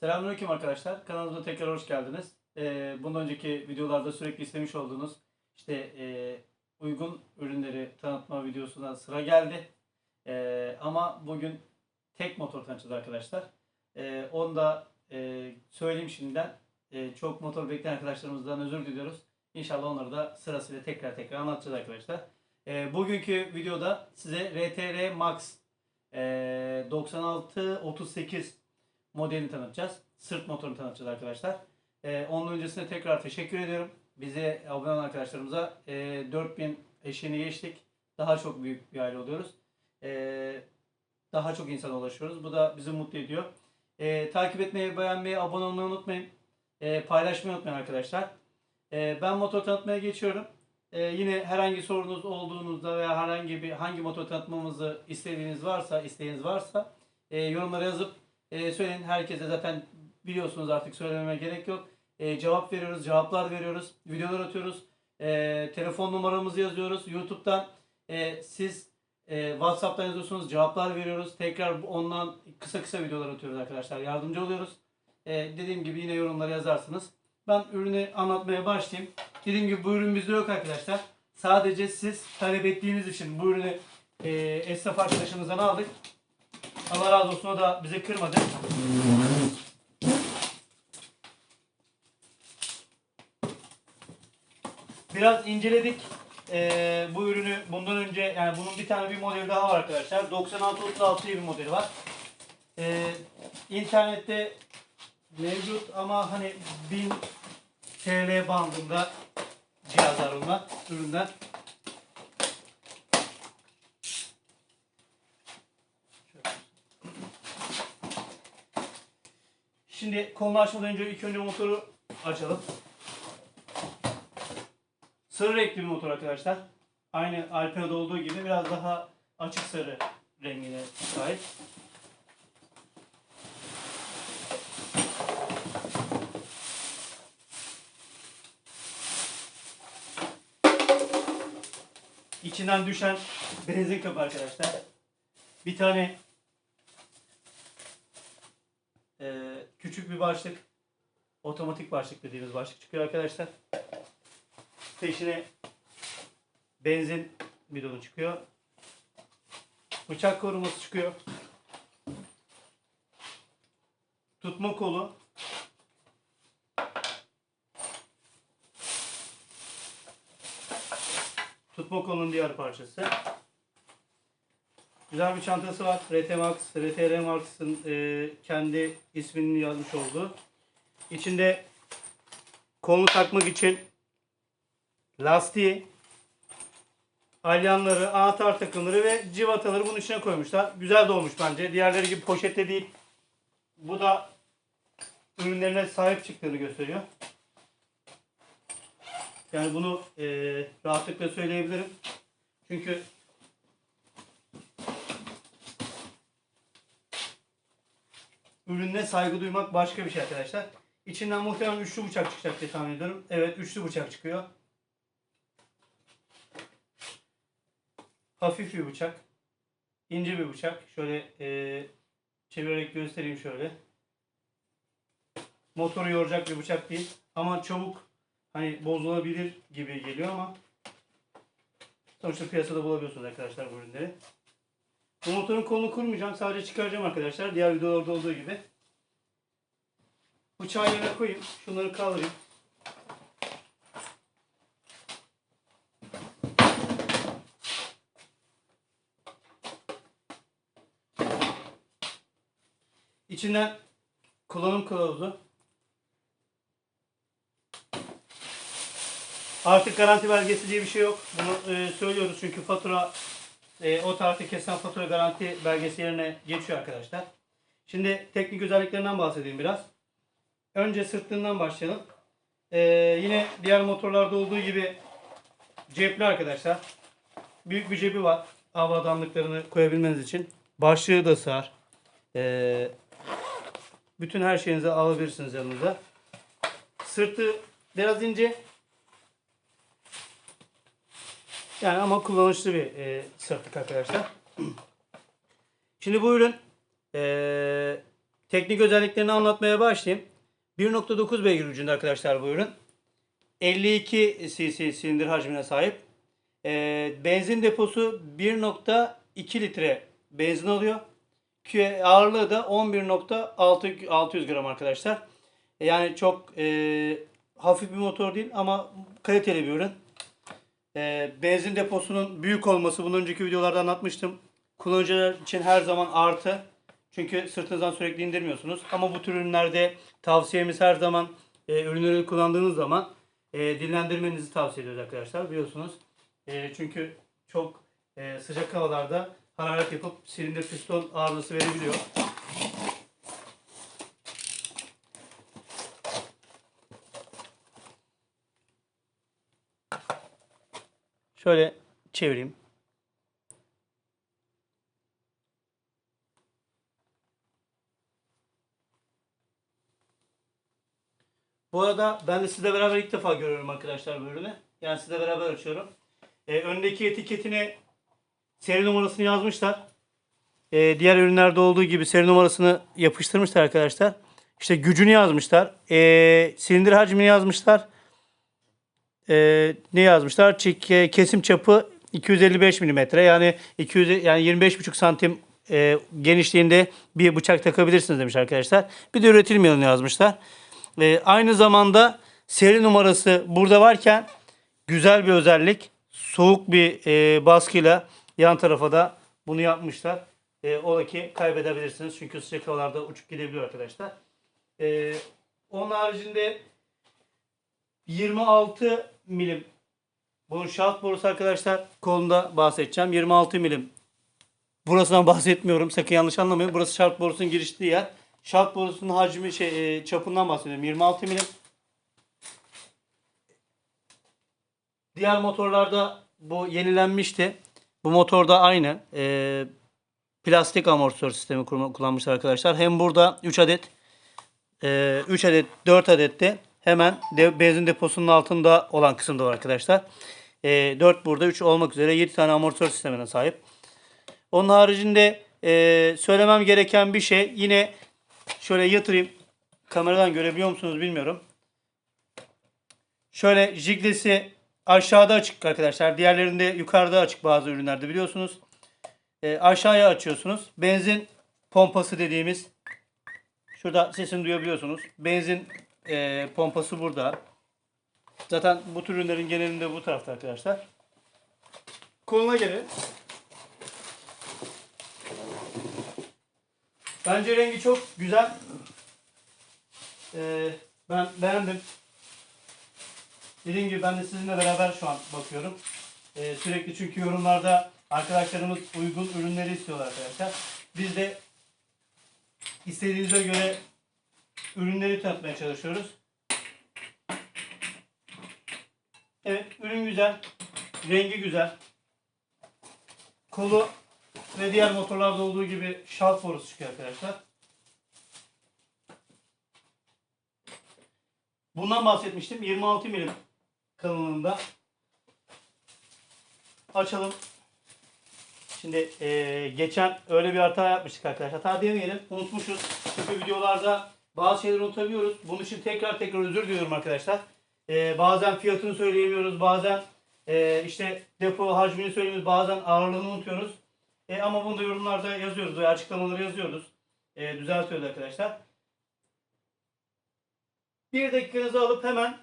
Selamünaleyküm arkadaşlar. Kanalımıza tekrar hoş geldiniz. Ee, bundan önceki videolarda sürekli istemiş olduğunuz işte e, uygun ürünleri tanıtma videosuna sıra geldi. Ee, ama bugün tek motor tanıtacağız arkadaşlar. Ee, onu da e, söyleyeyim şimdiden. E, çok motor bekleyen arkadaşlarımızdan özür diliyoruz. İnşallah onları da sırasıyla tekrar tekrar anlatacağız arkadaşlar. Ee, bugünkü videoda size RTR Max e, 9638 modelini tanıtacağız. Sırt motorunu tanıtacağız arkadaşlar. Ee, onun öncesinde tekrar teşekkür ediyorum. Bize abone olan arkadaşlarımıza e, 4000 eşiğini geçtik. Daha çok büyük bir aile oluyoruz. Ee, daha çok insana ulaşıyoruz. Bu da bizi mutlu ediyor. Ee, takip etmeyi, beğenmeyi, abone olmayı unutmayın. Ee, paylaşmayı unutmayın arkadaşlar. Ee, ben motor tanıtmaya geçiyorum. Ee, yine herhangi sorunuz olduğunuzda veya herhangi bir hangi motor tanıtmamızı istediğiniz varsa, isteğiniz varsa e, yorumlara yazıp e, söyleyin. Herkese zaten biliyorsunuz artık söylememe gerek yok. E, cevap veriyoruz, cevaplar veriyoruz, videolar atıyoruz. E, telefon numaramızı yazıyoruz. YouTube'dan e, siz e, WhatsApp'tan yazıyorsunuz, cevaplar veriyoruz. Tekrar ondan kısa kısa videolar atıyoruz arkadaşlar. Yardımcı oluyoruz. E, dediğim gibi yine yorumlara yazarsınız. Ben ürünü anlatmaya başlayayım. Dediğim gibi bu ürün bizde yok arkadaşlar. Sadece siz talep ettiğiniz için bu ürünü e, esnaf arkadaşımızdan aldık. Allah razı olsun o da bizi kırmadı. Biraz inceledik Ee, bu ürünü bundan önce yani bunun bir tane bir modeli daha var arkadaşlar. 9636 diye bir modeli var. Ee, internette mevcut ama hani 1000 TL bandında cihazlar bunlar ürünler. Şimdi kolunu açmadan önce ilk önce motoru açalım. Sarı renkli bir motor arkadaşlar. Aynı Alpina'da olduğu gibi biraz daha açık sarı rengine sahip. İçinden düşen benzin kapı arkadaşlar. Bir tane ee, küçük bir başlık. Otomatik başlık dediğimiz başlık çıkıyor arkadaşlar. Peşine benzin bidonu çıkıyor. Bıçak koruması çıkıyor. Tutma kolu. Tutma kolunun diğer parçası. Güzel bir çantası var. RT Max, RTR Max'ın e, kendi ismini yazmış olduğu. İçinde kolunu takmak için lastiği, alyanları, anahtar takımları ve civataları bunun içine koymuşlar. Güzel de olmuş bence. Diğerleri gibi poşette değil. Bu da ürünlerine sahip çıktığını gösteriyor. Yani bunu e, rahatlıkla söyleyebilirim. Çünkü ürününe saygı duymak başka bir şey arkadaşlar. İçinden muhtemelen üçlü bıçak çıkacak diye tahmin ediyorum. Evet üçlü bıçak çıkıyor. Hafif bir bıçak. ince bir bıçak. Şöyle e, çevirerek göstereyim şöyle. Motoru yoracak bir bıçak değil. Ama çabuk hani bozulabilir gibi geliyor ama sonuçta piyasada bulabiliyorsunuz arkadaşlar bu ürünleri. Bu motorun kolunu kurmayacağım. Sadece çıkaracağım arkadaşlar. Diğer videolarda olduğu gibi. Bıçağı yerine koyayım. Şunları kaldırayım. İçinden kullanım kılavuzu. Artık garanti belgesi diye bir şey yok. Bunu e, söylüyoruz çünkü fatura e, o tarihte kesen fatura garanti belgesi yerine geçiyor arkadaşlar. Şimdi teknik özelliklerinden bahsedeyim biraz. Önce sırtlığından başlayalım. E, yine diğer motorlarda olduğu gibi cepli arkadaşlar. Büyük bir cebi var. Havadanlıklarını koyabilmeniz için. Başlığı da sığar. E, bütün her şeyinizi alabilirsiniz yanınıza. Sırtı biraz ince. Yani ama kullanışlı bir e, sırtlık arkadaşlar. Şimdi bu ürün e, teknik özelliklerini anlatmaya başlayayım. 1.9 beygir gücünde arkadaşlar bu ürün. 52 cc silindir hacmine sahip. Ee, benzin deposu 1.2 litre benzin alıyor. Ki Ağırlığı da 11.600 gram arkadaşlar. Yani çok e, hafif bir motor değil ama kaliteli bir ürün. E, benzin deposunun büyük olması bunu önceki videolarda anlatmıştım. Kullanıcılar için her zaman artı. Çünkü sırtınızdan sürekli indirmiyorsunuz. Ama bu tür ürünlerde tavsiyemiz her zaman e, ürünleri kullandığınız zaman e, dinlendirmenizi tavsiye ediyoruz arkadaşlar biliyorsunuz. E, çünkü çok e, sıcak havalarda hararet yapıp silindir piston arızası verebiliyor. Şöyle çevireyim. Bu arada ben de sizle beraber ilk defa görüyorum arkadaşlar bu ürünü. Yani sizle beraber açıyorum. Ee, öndeki etiketine seri numarasını yazmışlar. Ee, diğer ürünlerde olduğu gibi seri numarasını yapıştırmışlar arkadaşlar. İşte gücünü yazmışlar. Ee, silindir hacmini yazmışlar. Ee, ne yazmışlar? Çek- kesim çapı 255 mm. Yani 200 yani 25,5 santim e, genişliğinde bir bıçak takabilirsiniz demiş arkadaşlar. Bir de üretim yılını yazmışlar. Ee, aynı zamanda seri numarası burada varken güzel bir özellik. Soğuk bir e, baskıyla yan tarafa da bunu yapmışlar. E, ola ki kaybedebilirsiniz. Çünkü sıcak havalarda uçup gidebiliyor arkadaşlar. E, onun haricinde 26 milim bunun şaft borusu arkadaşlar kolunda bahsedeceğim. 26 milim. Burasından bahsetmiyorum. Sakın yanlış anlamayın. Burası şaft borusunun giriştiği yer. Şaft borusunun hacmi şey e, çapından bahsediyorum. 26 milim. Diğer motorlarda bu yenilenmişti. Bu motorda aynı. E, plastik amortisör sistemi kullanmışlar arkadaşlar. Hem burada 3 adet e, 3 adet 4 adet de hemen benzin deposunun altında olan kısımda var arkadaşlar. E, 4 burada 3 olmak üzere 7 tane amortisör sistemine sahip. Onun haricinde e, söylemem gereken bir şey yine şöyle yatırayım. Kameradan görebiliyor musunuz bilmiyorum. Şöyle jiglesi aşağıda açık arkadaşlar. Diğerlerinde yukarıda açık bazı ürünlerde biliyorsunuz. E, aşağıya açıyorsunuz. Benzin pompası dediğimiz şurada sesini duyabiliyorsunuz. Benzin e, pompası burada. Zaten bu tür ürünlerin genelinde bu tarafta arkadaşlar. Koluna geri. Bence rengi çok güzel. Ee, ben beğendim. Dediğim gibi ben de sizinle beraber şu an bakıyorum. Ee, sürekli çünkü yorumlarda arkadaşlarımız uygun ürünleri istiyorlar arkadaşlar. Biz de istediğinize göre ürünleri tanıtmaya çalışıyoruz. Evet ürün güzel. Rengi güzel. Kolu ve diğer motorlarda olduğu gibi şalt borusu çıkıyor arkadaşlar. Bundan bahsetmiştim. 26 milim kalınlığında. Açalım. Şimdi eee, geçen öyle bir hata yapmıştık arkadaşlar. Hata demeyelim. Unutmuşuz. Çünkü videolarda bazı şeyleri unutabiliyoruz. Bunun için tekrar tekrar özür diliyorum arkadaşlar. Eee, bazen fiyatını söyleyemiyoruz. Bazen eee, işte depo hacmini söyleyemiyoruz. Bazen ağırlığını unutuyoruz. E, ama bunu da yorumlarda yazıyoruz veya açıklamaları yazıyoruz. E, düzeltiyoruz arkadaşlar. Bir dakikanızı alıp hemen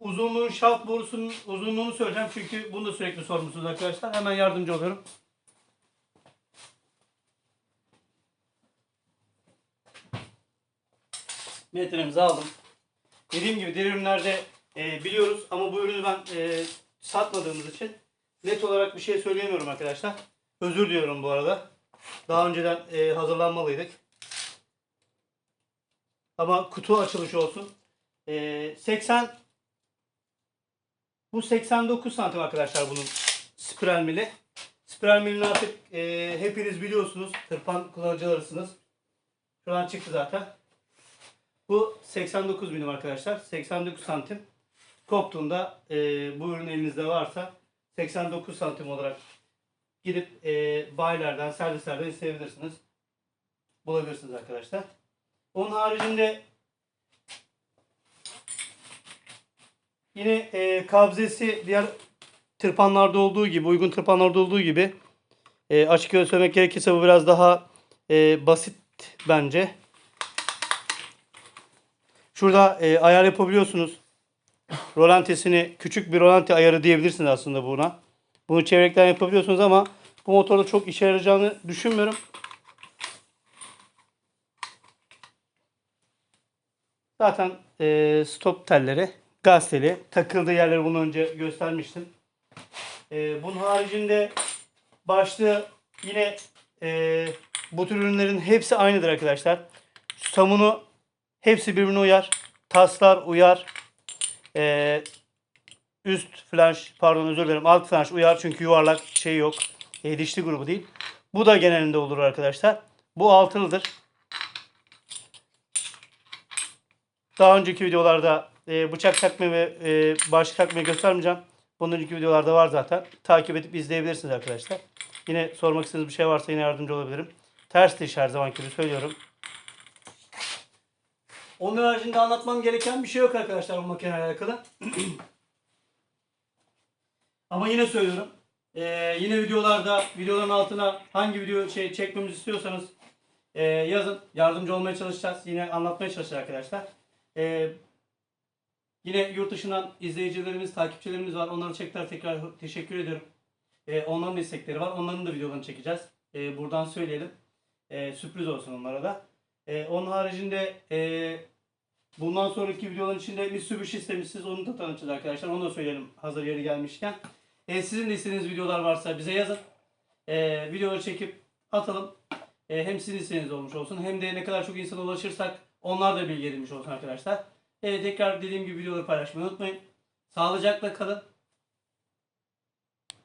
uzunluğun şaft borusunun uzunluğunu söyleyeceğim. Çünkü bunu da sürekli sormuşsunuz arkadaşlar. Hemen yardımcı oluyorum. Metremizi aldım. Dediğim gibi diğer ürünlerde e, biliyoruz ama bu ürünü ben e, satmadığımız için net olarak bir şey söyleyemiyorum arkadaşlar. Özür diliyorum bu arada. Daha önceden e, hazırlanmalıydık. Ama kutu açılışı olsun. E, 80 bu 89 santim arkadaşlar bunun spiral mili. Spiral milini artık e, hepiniz biliyorsunuz. Tırpan kullanıcılarısınız. Şu an çıktı zaten. Bu 89 milim arkadaşlar. 89 santim. Koptuğunda e, bu ürün elinizde varsa 89 santim olarak gidip e, bayilerden, servislerden isteyebilirsiniz. Bulabilirsiniz arkadaşlar. Onun haricinde yine e, kabzesi diğer tırpanlarda olduğu gibi, uygun tırpanlarda olduğu gibi e, açık öyle söylemek gerekirse bu biraz daha e, basit bence. Şurada e, ayar yapabiliyorsunuz. Rolantesini küçük bir rolanti ayarı diyebilirsiniz aslında buna. Bunu çevrekten yapabiliyorsunuz ama bu motorda çok işe yarayacağını düşünmüyorum. Zaten e, stop telleri, gaz takıldığı yerleri bunu önce göstermiştim. E, bunun haricinde başlığı yine e, bu tür ürünlerin hepsi aynıdır arkadaşlar. Samunu hepsi birbirine uyar. Taslar uyar. E, üst flanş pardon özür dilerim alt flanş uyar çünkü yuvarlak şey yok. E, dişli grubu değil. Bu da genelinde olur arkadaşlar. Bu altılıdır. Daha önceki videolarda e, bıçak takma ve e, başlık takmayı göstermeyeceğim. Bundan önceki videolarda var zaten. Takip edip izleyebilirsiniz arkadaşlar. Yine sormak istediğiniz bir şey varsa yine yardımcı olabilirim. Ters diş her zaman gibi söylüyorum. Onun haricinde anlatmam gereken bir şey yok arkadaşlar bu makineyle alakalı. Ama yine söylüyorum. Ee, yine videolarda videoların altına hangi video şey çekmemizi istiyorsanız e, yazın. Yardımcı olmaya çalışacağız. Yine anlatmaya çalışacağız arkadaşlar. Ee, yine yurt dışından izleyicilerimiz, takipçilerimiz var. Onlara tekrar tekrar teşekkür ediyorum. Ee, onların istekleri var. Onların da videolarını çekeceğiz. Ee, buradan söyleyelim. Ee, sürpriz olsun onlara da. Ee, onun haricinde e, bundan sonraki videoların içinde Mitsubishi istemişsiniz. Onu da tanıtacağız arkadaşlar. Onu da söyleyelim hazır yeri gelmişken. Ee, sizin de istediğiniz videolar varsa bize yazın. Ee, videoları çekip atalım. Ee, hem sizin isteğiniz olmuş olsun hem de ne kadar çok insana ulaşırsak onlar da bilgi edinmiş olsun arkadaşlar. Ee, tekrar dediğim gibi videoları paylaşmayı unutmayın. Sağlıcakla kalın.